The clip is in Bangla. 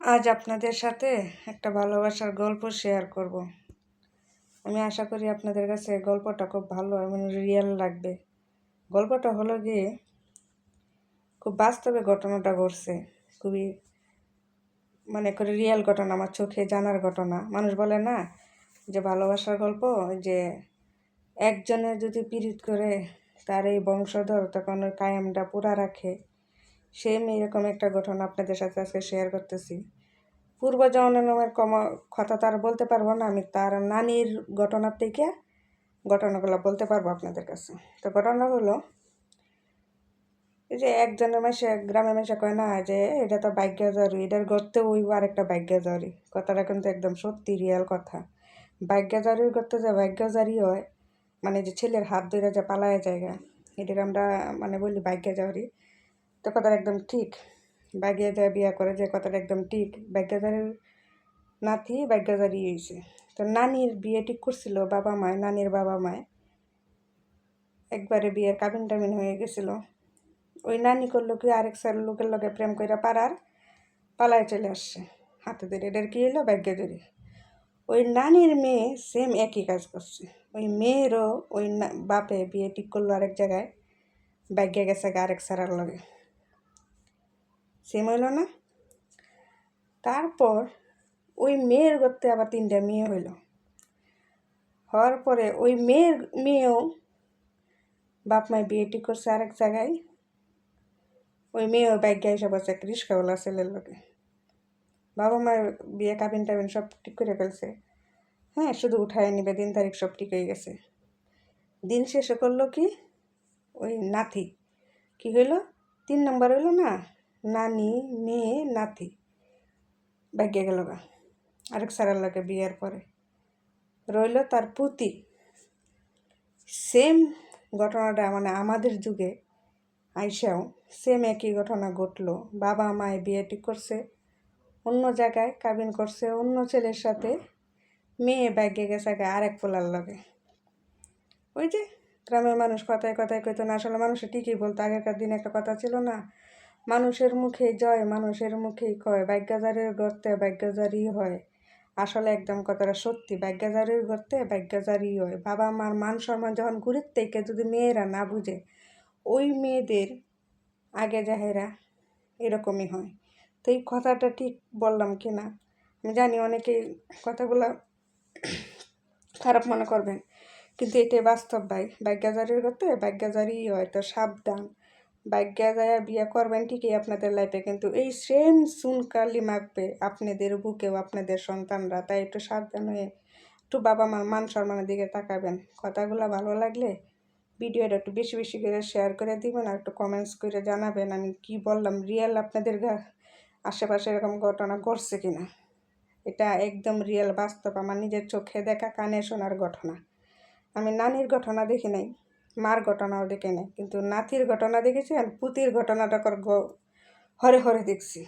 আজ আপনাদের সাথে একটা ভালোবাসার গল্প শেয়ার করব। আমি আশা করি আপনাদের কাছে গল্পটা খুব ভালো এবং রিয়েল লাগবে। গল্পটা হলো গিয়ে, খুব বাস্তবে ঘটনাটা ঘটছে। খুবই মানে করে রিয়েল ঘটনা, আমার চোখে জানার ঘটনা। মানুষ বলে না যে ভালোবাসার গল্প যে একজনের যদি পীড়িত করে তার এই বংশধর তখন ওই কায়েমটা পুরা রাখে। সেম এরকম একটা ঘটনা আপনাদের সাথে আজকে শেয়ার করতেছি। পূর্ব জন্মের কম, কথা তার বলতে পারব না, আমি তার নানির ঘটনার থেকে ঘটনাগুলো বলতে পারব আপনাদের কাছে। তো ঘটনা হলো, এই যে একজনের মেশে গ্রামের মেশে কয় না, যে এটা তো ভাগ্য জরি এটার গর্তে ওই আরেকটা ভাগ্য জরি কথাটা কিন্তু একদম সত্যি রিয়াল কথা। ভাগ্য জরির করতে যে ভাগ্য জারি হয় মানে যে ছেলের হাত ধরে যে পালায় জায়গা, এটার আমরা মানে বলি ভাগ্য জরি তো কথাটা একদম ঠিক বাগিয়া যায় বিয়া করে যে কথাটা একদম ঠিক ভাগ্যজারের নাতি ভাগ্যজারি হয়েছে তো নানির বিয়ে ঠিক করছিল বাবা মায়, নানির বাবা মায়। একবারে বিয়ের কাবিন টাবিন হয়ে গেছিল। ওই নানি করল কি, আরেক সার লোকের লগে প্রেম করে পাড়ার পালায় চলে আসছে। হাতে ধরে এটার কি হলো ধরে। ওই নানির মেয়ে সেম একই কাজ করছে। ওই মেয়েরও ওই বাপে বিয়ে ঠিক করল আরেক জায়গায় ভাগ্যে গেছে আরেক সারার লগে। সেম হইল না? তারপর ওই মেয়ের গত্তে আবার তিনটা মেয়ে হইল। হওয়ার পরে ওই মেয়ের, মেয়েও বাপ মায় বিয়েটি করছে আরেক জায়গায়। ওই মেয়েও বাইক সব আছে রিস্কাওয়ালা ছেলের লোকে বাবা মায়ের বিয়ে কাবিন টাবিন সব ঠিক করে ফেলছে। হ্যাঁ শুধু উঠায় নিবে, দিন তারিখ সব ঠিক হয়ে গেছে। দিন শেষে করল কি? ওই নাতি। কি হইল? তিন নম্বর হইল না? নানি, মেয়ে, নাতি। ভাগ্যে গেল গা। আরেক সারার লাগে বিয়ের পরে। রইল তার পুতি। সেম ঘটনাটা মানে আমাদের যুগে আইসাও সেম একই ঘটনা ঘটলো। বাবা মায়ে বিয়ে ঠিক করছে, অন্য জায়গায় কাবিন করছে, অন্য ছেলের সাথে মেয়ে ব্যাগে গেছে আরেক পোলার লগে। ওই যে গ্রামের মানুষ কথায় কথায় কইতো না, আসলে মানুষ ঠিকই বলতো, আগেকার দিনে একটা কথা ছিল না মানুষের মুখে জয়, মানুষের মুখেই কয় ভাগ্যজারের গর্তে ভাগ্যজারি হয়। আসলে একদম কথাটা সত্যি ভাগ্যজারির গর্তে ভাগ্যজারি হয়। বাবা মার মান সম্মান যখন ঘুরির থেকে যদি মেয়েরা না বুঝে, ওই মেয়েদের আগে যাহেরা এরকমই হয়। তো এই কথাটা ঠিক বললাম কি না? আমি জানি অনেকে কথাগুলো খারাপ মনে করবেন, কিন্তু এটাই বাস্তব ভাই। ভাগ্যজারির গর্তে ভাগ্যজারি হয়, তো সাবধান। ভাগ্যা যায় বিয়ে করবেন ঠিকই আপনাদের লাইফে কিন্তু এই সেম সুনকালি মাখবে আপনাদের বুকেও আপনাদের সন্তানরা। তাই একটু সাবধান হয়ে একটু বাবা মার মান সম্মানের দিকে তাকাবেন। কথাগুলো ভালো লাগলে ভিডিওটা একটু বেশি বেশি করে শেয়ার করে দিবেন আর একটু কমেন্টস করে জানাবেন আমি কি বললাম রিয়েল আপনাদের আশেপাশে এরকম ঘটনা ঘটছে কিনা। এটা একদম রিয়েল বাস্তব, আমার নিজের চোখে দেখা কানে শোনার ঘটনা। আমি নানির ঘটনা দেখি নাই। মার ঘটনাও দেখে নেই কিন্তু নাতির ঘটনা দেখেছি? আর পুতির ঘটনাটা হরে হরে দেখছি।